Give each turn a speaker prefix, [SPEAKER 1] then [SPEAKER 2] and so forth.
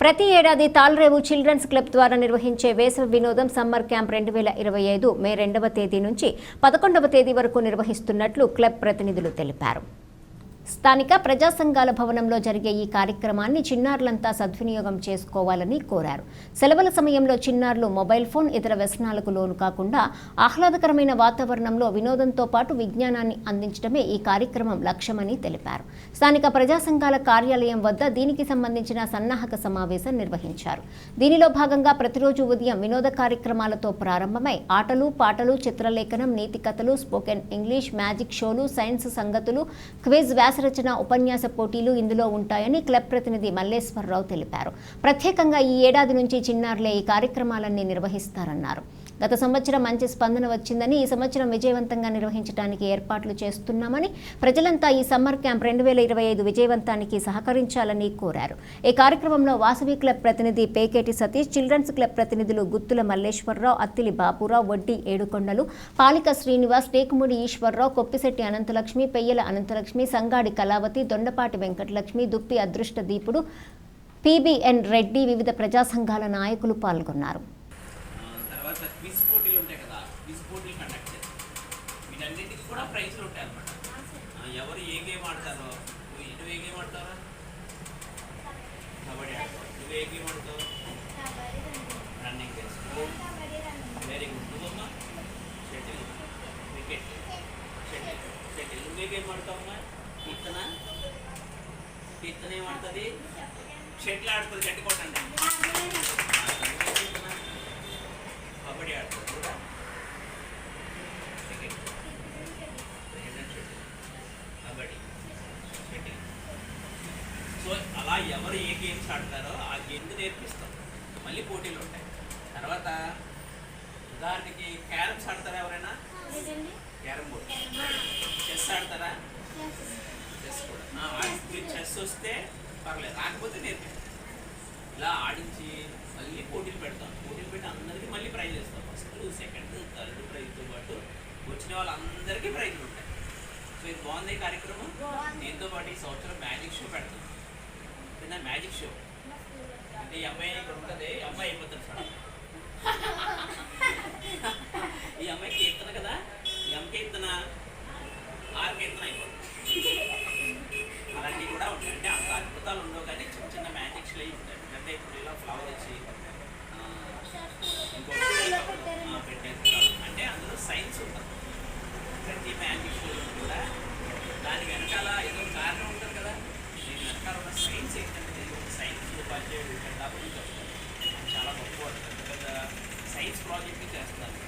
[SPEAKER 1] ప్రతి ఏడాది తాల్రేవు children's club ద్వారా నిర్వహించే వేసవి వినోదం సమ్మర్ క్యాంప్ రెండు వేల ఇరవై ఐదు మే రెండవ తేదీ నుంచి పదకొండవ తేదీ వరకు నిర్వహిస్తున్నట్లు క్లబ్ ప్రతినిధులు తెలిపారు. స్థానిక ప్రజా సంఘాల భవనంలో జరిగే ఈ కార్యక్రమాన్ని చిన్నారులంతా సద్వినియోగం చేసుకోవాలని కోరారు. సెలవుల సమయంలో చిన్నారులు మొబైల్ ఫోన్ ఇతర వ్యసనాలకు లోను కాకుండా ఆహ్లాదకరమైన వాతావరణంలో వినోదంతో పాటు విజ్ఞానాన్ని అందించడమే ఈ కార్యక్రమం లక్ష్యమని తెలిపారు. స్థానిక ప్రజా సంఘాల కార్యాలయం వద్ద దీనికి సంబంధించిన సన్నాహక సమావేశం నిర్వహించారు. దీనిలో భాగంగా ప్రతిరోజు ఉదయం వినోద కార్యక్రమాలతో ప్రారంభమై ఆటలు పాటలు చిత్రలేఖనం నీతి కథలు స్పోకెన్ ఇంగ్లీష్ మ్యాజిక్ షోలు సైన్స్ సంగతులు క్విజ్ రచన ఉపన్యాస పోటీలు ఇందులో ఉంటాయని క్లబ్ ప్రతినిధి మల్లేశ్వరరావు తెలిపారు. ప్రత్యేకంగా ఈ ఏడాది నుంచి చిన్నారులే ఈ కార్యక్రమాలన్నీ నిర్వహిస్తారన్నారు. గత సంవత్సరం మంచి స్పందన వచ్చిందని ఈ సంవత్సరం విజయవంతంగా నిర్వహించడానికి ఏర్పాట్లు చేస్తున్నామని ప్రజలంతా ఈ సమ్మర్ క్యాంప్ రెండు వేల ఇరవై ఐదు విజయవంతానికి సహకరించాలని కోరారు. ఈ కార్యక్రమంలో వాసవి క్లబ్ ప్రతినిధి పేకేటి సతీష్ చిల్డ్రన్స్ క్లబ్ ప్రతినిధులు గుత్తుల మల్లేశ్వరరావు అత్తిలి బాపురావు వడ్డీ ఏడుకొండలు పాలిక శ్రీనివాస్ టేకుముడి ఈశ్వరరావు కొప్పిశెట్టి అనంతలక్ష్మి పెయ్యల అనంతలక్ష్మి సంగాడి కళావతి దొండపాటి వెంకటలక్ష్మి దుప్పి అదృష్ట దీపుడు పీబీఎన్ రెడ్డి వివిధ ప్రజా సంఘాల నాయకులు పాల్గొన్నారు.
[SPEAKER 2] తర్వాత క్విజ్ పోటీలు ఉంటాయి కదా క్విజ్ పోటీలు కండక్ట్ చేస్తాం వీటన్నిటికి కూడా ప్రైజ్లు ఉంటాయి అనమాట ఎవరు ఏ గేమ్ ఆడతారో నువ్వు నువ్వు ఏ గేమ్ ఆడతారా కబడ్డీ ఆడతావు. నువ్వు ఏ గేమ్ ఆడతావు? రన్నింగ్ చేస్తావు వెరీ గుడ్ నువ్వమ్మా? షటిల్. Cricket shuttle. షటిల్. నువ్వే గేమ్ ఆడతావమ్మా? కీర్తన? కీర్తన ఏం ఆడుతుంది? షటిల్ ఆడుతుంది గట్టి కొట్టండి. కబడ్డీ ఆడుతుంది కూడా కబడ్డీ షటిల్ సో అలా ఎవరు ఏ గేమ్స్ ఆడతారో ఆ గేమ్ నేర్పిస్తాం మళ్ళీ పోటీలు ఉంటాయి తర్వాత ఉదాహరణకి క్యారమ్స్ ఆడతారా ఎవరైనా క్యారమ్ బోర్డ్ చెస్ ఆడతారా చెస్ కూడా చెస్ వస్తే పర్లేదు. రాకపోతే నేర్పిస్తాం ఇలా ఆడించి మళ్ళీ పోటీలు పెడతాం పోటీలు పెట్టి అందరికీ మళ్ళీ ప్రైజ్ ఇస్తాం ఫస్ట్ సెకండ్ థర్డ్ ప్రైజ్తో పాటు వచ్చిన వాళ్ళందరికీ ప్రైజ్లు ఉంటాయి. సో ఇది బాగుంది కార్యక్రమం. దీంతో పాటు ఈ సంవత్సరం మ్యాజిక్ షో పెడతాం. చిన్న మ్యాజిక్ షో? అంటే ఈ అమ్మాయి ఇక్కడ ఉంటుంది. ఈ అమ్మాయి అయిపోతుంది సార్ ఈ అమ్మాయి కీర్తన కదా? అమ్మ కీర్తన? ఆరు కీర్తన ప్రాజెక్ట్ చేస్తున్నారు.